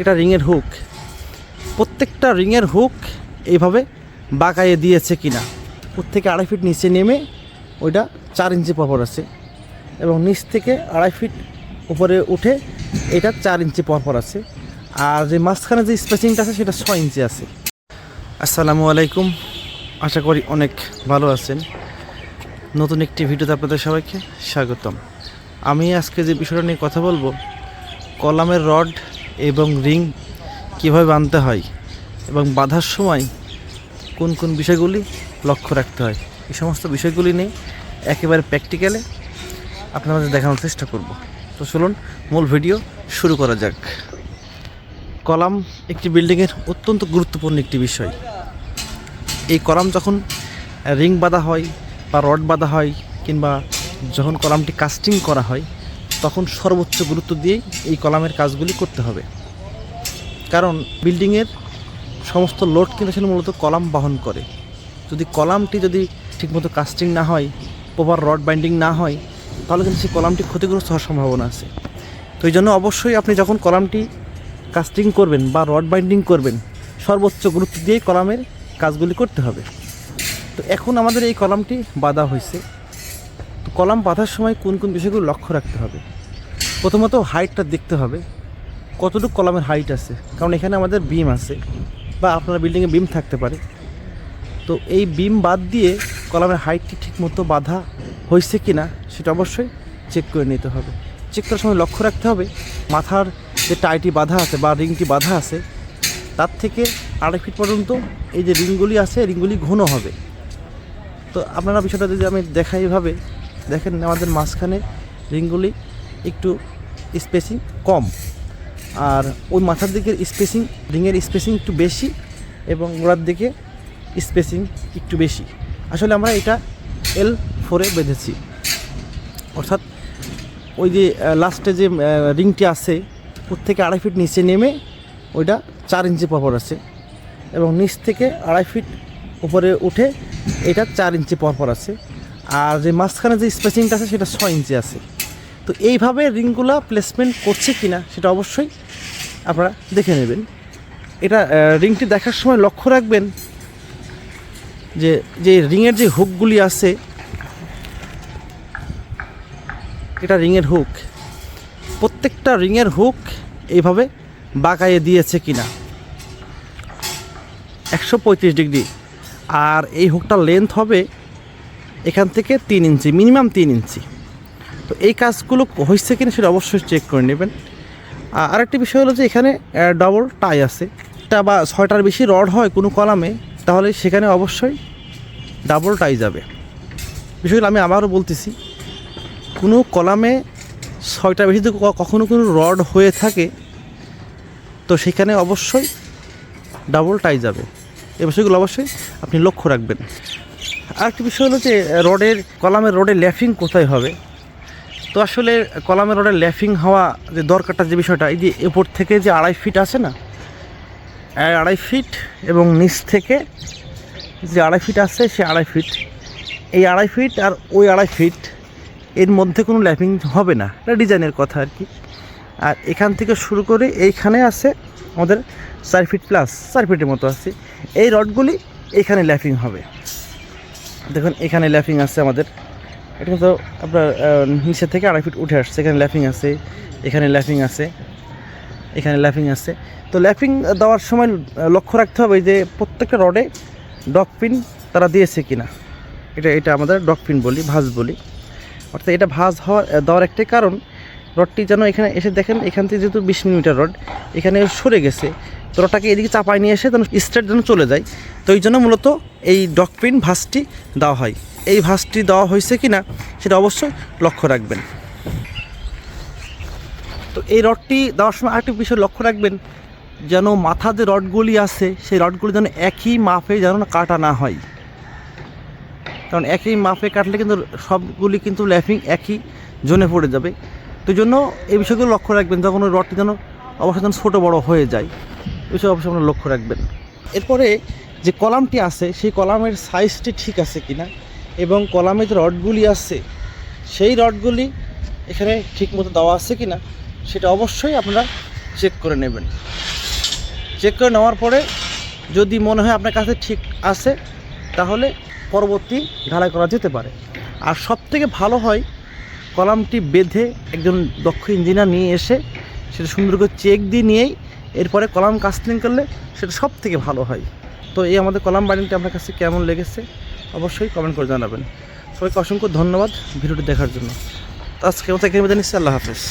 এটা রিংয়ের হুক। প্রত্যেকটা রিংয়ের হুক এইভাবে বাঁকাইয়ে দিয়েছে কিনা। উপর থেকে আড়াই ফিট নিচে নেমে ওইটা চার ইঞ্চি পরপর আছে এবং নিচ থেকে আড়াই ফিট উপরে উঠে এটা চার ইঞ্চি পরপর আছে। আর যে মাঝখানে যে স্পেসিংটা আছে সেটা ছয় ইঞ্চি আছে। আসসালামু আলাইকুম। আশা করি অনেক ভালো আছেন। নতুন একটি ভিডিওতে আপনাদের সবাইকে স্বাগতম। আমি আজকে যে বিষয়টা নিয়ে কথা বলব, কলামের রড এবং রিং কীভাবে বাঁধতে হয় এবং বাঁধার সময় কোন কোন বিষয়গুলি লক্ষ্য রাখতে হয়, এই সমস্ত বিষয়গুলি নিয়ে একেবারে প্র্যাকটিক্যালে আপনাদের দেখানোর চেষ্টা করব। তো চলুন, মূল ভিডিও শুরু করা যাক। কলাম একটি বিল্ডিংয়ের অত্যন্ত গুরুত্বপূর্ণ একটি বিষয়। এই কলাম যখন রিং বাঁধা হয় বা রড বাঁধা হয় কিংবা যখন কলামটি কাস্টিং করা হয় তখন সর্বোচ্চ গুরুত্ব দিয়েই এই কলামের কাজগুলি করতে হবে। কারণ বিল্ডিংয়ের সমস্ত লোড কিন্তু আসলে মূলত কলাম বহন করে। যদি কলামটি যদি ঠিকমতো কাস্টিং না হয়, প্রপার রড বাইন্ডিং না হয়, তাহলে কিন্তু সেই কলামটি ক্ষতিগ্রস্ত হওয়ার সম্ভাবনা আছে। তো এই জন্য অবশ্যই আপনি যখন কলামটি কাস্টিং করবেন বা রড বাইন্ডিং করবেন, সর্বোচ্চ গুরুত্ব দিয়েই কলামের কাজগুলি করতে হবে। তো এখন আমাদের এই কলামটি বাঁধা হয়েছে। তো কলাম বাঁধার সময় কোন কোন বিষয়গুলো লক্ষ্য রাখতে হবে? প্রথমত হাইটটা দেখতে হবে। কতটুকু কলামের হাইট আছে? কারণ এখানে আমাদের বিম আছে বা আপনার বিল্ডিংয়ে বিম থাকতে পারে। তো এই বিম বাদ দিয়ে কলামের হাইটটি ঠিকমতো বাঁধা হয়েছে কি না সেটা অবশ্যই চেক করে নিতে হবে। চেক করার সময় লক্ষ্য রাখতে হবে, মাথার যে টাইটি বাঁধা আছে বা রিংটি বাঁধা আছে, তার থেকে আড়াই ফিট পর্যন্ত এই যে রিংগুলি আছে রিংগুলি ঘন হবে। তো আপনারা বিষয়টা যদি আমি দেখাই এভাবে, দেখেন আমাদের মাঝখানে রিংগুলি একটু স্পেসিং কম। আর ওই মাথার দিকের স্পেসিং রিংয়ের স্পেসিং একটু বেশি এবং গোড়ার দিকে স্পেসিং একটু বেশি। আসলে আমরা এটা এল ফোরে বেঁধেছি। অর্থাৎ ওই যে লাস্টে যে রিংটি আছে ওর থেকে আড়াই ফিট নিচে নেমে ওইটা চার ইঞ্চি পরপর আছে এবং নিচ থেকে আড়াই ফিট উপরে উঠে এটা চার ইঞ্চি পরপর আছে। আর যে মাঝখানে যে স্পেসিংটা আছে, সেটা ছয় ইঞ্চি আছে। তো এইভাবে রিংগুলো প্লেসমেন্ট করছে কিনা সেটা অবশ্যই আপনারা দেখে নেবেন। এটা রিংটি দেখার সময় লক্ষ্য রাখবেন যে যে রিংয়ের যে হুকগুলি আছে, এটা রিংয়ের হুক প্রত্যেকটা রিংয়ের হুক এইভাবে বাঁকাইয়ে দিয়েছে কিনা। একশো পঁয়ত্রিশ ডিগ্রি। আর এই হুকটার লেন্থ হবে এখান থেকে তিন ইঞ্চি মিনিমাম তিন ইঞ্চি। তো এই কাজগুলো হয়েছে কিনা সেটা অবশ্যই চেক করে নেবেন। আরেকটি বিষয় হলো যে এখানে ডবল টাই আছে। একটা বা ছয়টার বেশি রড হয় কোনো কলামে, তাহলে সেখানে অবশ্যই ডাবল টাই যাবে। বিষয়গুলো আমি আবারও বলতেছি, কোনো কলামে ছয়টা বেশি কখনো কোনো রড হয়ে থাকে, তো সেখানে অবশ্যই ডাবল টাই যাবে। এই বিষয়গুলো অবশ্যই আপনি লক্ষ্য রাখবেন। আরেকটি বিষয় হলো যে রডের কলামের রডের ল্যাফিং কোথায় হবে? তো আসলে কলামের রডের ল্যাফিং হওয়া যে দরকারটা, যে বিষয়টা, এই যে এপর থেকে যে আড়াই ফিট আছে না আড়াই ফিট এবং নিচ থেকে যে আড়াই ফিট আছে, সে আড়াই ফিট এই আড়াই ফিট আর ওই আড়াই ফিট এর মধ্যে কোনো ল্যাপিং হবে না। এটা ডিজাইনের কথা আর কি। আর এখান থেকে শুরু করে এইখানে আছে আমাদের চার ফিট প্লাস চার ফিটের মতো আছে। এই রডগুলি এইখানে ল্যাপিং হবে। দেখুন, এখানে ল্যাপিং আছে আমাদের। এটা কিন্তু আপনার নিচে থেকে আড়াই ফিট উঠে আসছে। এখানে ল্যাফিং আছে এখানে ল্যাফিং আছে এখানে ল্যাফিং আছে। তো ল্যাফিং দেওয়ার সময় লক্ষ্য রাখতে হবে যে প্রত্যেকটা রডে ডক পিন তারা দিয়েছে কিনা। এটা এটা আমাদের ডক পিন বলি ভাঁজ বলি। অর্থাৎ এটা ভাঁজ হওয়ার আহ, দেওয়ার একটাই কারণ রডটি যেন এখানে এসে দেখেন এখান থেকে যেহেতু বিশ মিলিমিটার রড এখানে সরে গেছে তো রডটাকে এদিকে চাপায় নিয়ে এসে যেন স্ট্রেট যেন চলে যায়। তো এই জন্য মূলত এই ডক পিন ভাঁজটি দেওয়া হয়। এই ভাঁজটি দেওয়া হয়েছে কি না সেটা অবশ্যই লক্ষ্য রাখবেন। তো এই রডটি দেওয়ার সময় আরেকটি বিষয় লক্ষ্য রাখবেন, যেন মাথা যে রডগুলি আছে, সেই রডগুলি যেন একই মাপে যেন কাটা না হয়। কারণ একই মাপে কাটলে কিন্তু সবগুলি কিন্তু ল্যাফিং একই জোনে পড়ে যাবে। তো জন্য এই বিষয়গুলো লক্ষ্য রাখবেন, যখন ওই রডটি যেন অবশ্যই যেন ছোটো বড়ো হয়ে যায়। এই বিষয়ে অবশ্যই আপনারা লক্ষ্য রাখবেন। এরপরে যে কলামটি আছে, সেই কলামের সাইজটি ঠিক আছে কিনা এবং কলামে যে রডগুলি আছে, সেই রডগুলি এখানে ঠিক মতো দেওয়া আছে কিনা, সেটা অবশ্যই আপনারা চেক করে নেবেন। চেক করে নেওয়ার পরে যদি মনে হয় আপনার কাছে ঠিক আছে, তাহলে পরবর্তী ঢালাই করা যেতে পারে। আর সব থেকে ভালো হয়, কলামটি বেঁধে একজন দক্ষ ইঞ্জিনিয়ার নিয়ে এসে সেটা সুন্দর করে চেক দিয়ে নিয়েই এরপরে কলাম কাস্টিং করলে সেটা সব থেকে ভালো হয়। তো এই আমাদের কলাম বাইন্ডিংটি আপনার কাছে কেমন লেগেছে অবশ্যই কমেন্ট করে জানাবেন। সবাইকে অসংখ্য ধন্যবাদ ভিডিওটি দেখার জন্য। তো আজকে এখানে বিদায় নিচ্ছি, আল্লাহ হাফেজ।